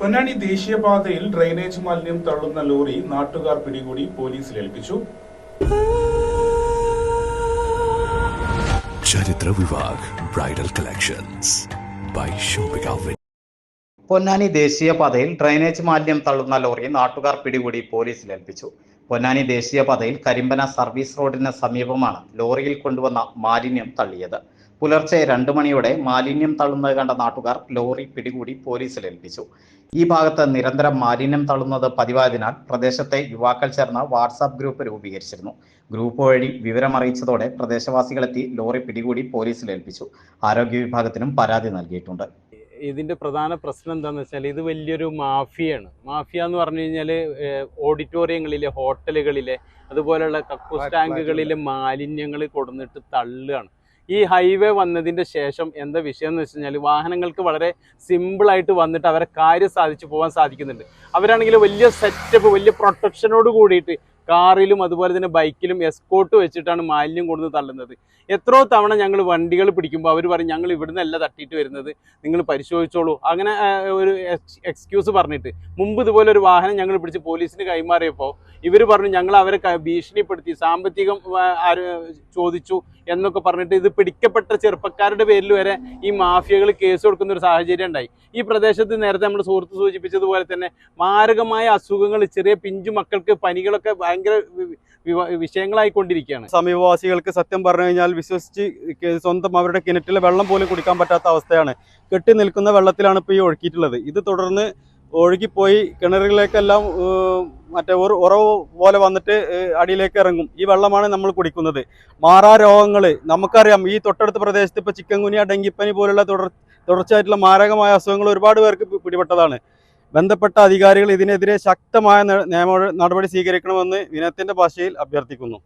പൊന്നാനി ദേശീയപാതയിൽ ഡ്രെയിനേജ് മാലിന്യം തള്ളുന്ന ലോറി നാട്ടുകാർ പിടികൂടി പോലീസിൽ ഏൽപ്പിച്ചു. ചരിത്ര വിഭാഗ് bridal collections by shopping outlet Ponnani ദേശീയപാതയിൽ ഡ്രെയിനേജ് മാലിന്യം തള്ളുന്ന ലോറി നാട്ടുകാർ പിടികൂടി പോലീസിൽ ഏൽപ്പിച്ചു. പൊന്നാനി ദേശീയപാതയിൽ കരിമ്പന സർവീസ് റോഡിന് സമീപമാണ് ലോറിയിൽ കൊണ്ടുവന്ന മാലിന്യം തള്ളിയത്. പുലർച്ചെ രണ്ടു മണിയോടെ മാലിന്യം തള്ളുന്നത് കണ്ട നാട്ടുകാർ ലോറി പിടികൂടി പോലീസിൽ ഏൽപ്പിച്ചു. ഈ ഭാഗത്ത് നിരന്തരം മാലിന്യം തള്ളുന്നത് പതിവായതിനാൽ പ്രദേശത്തെ യുവാക്കൾ ചേർന്ന വാട്സാപ്പ് ഗ്രൂപ്പ് രൂപീകരിച്ചിരുന്നു. ഗ്രൂപ്പ് വഴി വിവരമറിയിച്ചതോടെ പ്രദേശവാസികളെത്തി ലോറി പിടികൂടി പോലീസിൽ ഏൽപ്പിച്ചു. ആരോഗ്യ വിഭാഗത്തിനും പരാതി നൽകിയിട്ടുണ്ട്. ഇതിന്റെ പ്രധാന പ്രശ്നം എന്താണെന്ന് വെച്ചാൽ ഇത് വലിയൊരു മാഫിയാണ്. മാഫിയ എന്ന് പറഞ്ഞു കഴിഞ്ഞാൽ ഓഡിറ്റോറിയങ്ങളിലെ ഹോട്ടലുകളിലെ അതുപോലെയുള്ള കക്കൂസ് ടാങ്കുകളിലെ മാലിന്യങ്ങൾ കൊടുന്നിട്ട് തള്ളുകയാണ്. ഈ ഹൈവേ വന്നതിന്റെ ശേഷം എന്താ വിഷയം എന്ന് വെച്ച് കഴിഞ്ഞാൽ വാഹനങ്ങൾക്ക് വളരെ സിമ്പിളായിട്ട് വന്നിട്ട് അവരെ കാര്യം സാധിച്ചു പോകാൻ സാധിക്കുന്നുണ്ട്. അവരാണെങ്കിൽ വലിയ സെറ്റപ്പ് വലിയ പ്രൊട്ടക്ഷനോട് കൂടിയിട്ട് കാറിലും അതുപോലെ തന്നെ ബൈക്കിലും എസ്കോട്ട് വെച്ചിട്ടാണ് മാലിന്യം കൊണ്ടുവന്ന് തള്ളുന്നത്. എത്രയോ തവണ ഞങ്ങൾ വണ്ടികൾ പിടിക്കുമ്പോൾ അവർ പറയും ഞങ്ങൾ ഇവിടുന്ന് അല്ല തട്ടിയിട്ട് വരുന്നത്. നിങ്ങൾ പരിശോധിച്ചോളൂ. അങ്ങനെ ഒരു എക്സ്ക്യൂസ് പറഞ്ഞിട്ട്. മുമ്പ് ഇതുപോലെ ഒരു വാഹനം ഞങ്ങൾ പിടിച്ച് പോലീസിന് കൈമാറിയപ്പോൾ ഇവർ പറഞ്ഞു ഞങ്ങൾ അവരെ ഭീഷണിപ്പെടുത്തി സാമ്പത്തികം ചോദിച്ചു എന്നൊക്കെ പറഞ്ഞിട്ട് ഇത് പിടിക്കപ്പെട്ട ചെറുപ്പക്കാരുടെ പേരിൽ വരെ ഈ മാഫിയകൾ കേസ് കൊടുക്കുന്ന ഒരു സാഹചര്യം ഉണ്ടായി. ഈ പ്രദേശത്ത് നേരത്തെ നമ്മൾ സുഹൃത്ത് സൂചിപ്പിച്ചതുപോലെ തന്നെ മാരകമായ അസുഖങ്ങൾ ചെറിയ പിഞ്ചു മക്കൾക്ക് പനികളൊക്കെ ഭയങ്കര വിഷയങ്ങളായിക്കൊണ്ടിരിക്കുകയാണ്. സമീപവാസികൾക്ക് സത്യം പറഞ്ഞു കഴിഞ്ഞാൽ വിശ്വസിച്ച് സ്വന്തം അവരുടെ കിണറ്റിലെ വെള്ളം പോലും കുടിക്കാൻ പറ്റാത്ത അവസ്ഥയാണ്. കെട്ടി നിൽക്കുന്ന വെള്ളത്തിലാണ് ഇപ്പോൾ ഈ ഒഴുക്കിയിട്ടുള്ളത്. ഇത് തുടർന്ന് ഒഴുകിപ്പോയി കിണറുകളിലേക്കെല്ലാം മറ്റേ ഒരു ഉറവ് പോലെ വന്നിട്ട് അടിയിലേക്ക് ഇറങ്ങും. ഈ വെള്ളമാണ് നമ്മൾ കുടിക്കുന്നത്. മാറാ രോഗങ്ങൾ നമുക്കറിയാം ഈ തൊട്ടടുത്ത പ്രദേശത്ത് ഇപ്പോൾ ചിക്കൻ കുനിയ ഡെങ്കിപ്പനി പോലുള്ള തുടർ തുടർച്ചയായിട്ടുള്ള മാരകമായ അസുഖങ്ങൾ ഒരുപാട് പേർക്ക് പിടിപെട്ടതാണ്. ബന്ധപ്പെട്ട അധികാരികൾ ഇതിനെതിരെ ശക്തമായ നിയമ നടപടി സ്വീകരിക്കണമെന്ന് വിനയത്തിന്റെ ഭാഷയിൽ അഭ്യർത്ഥിക്കുന്നു.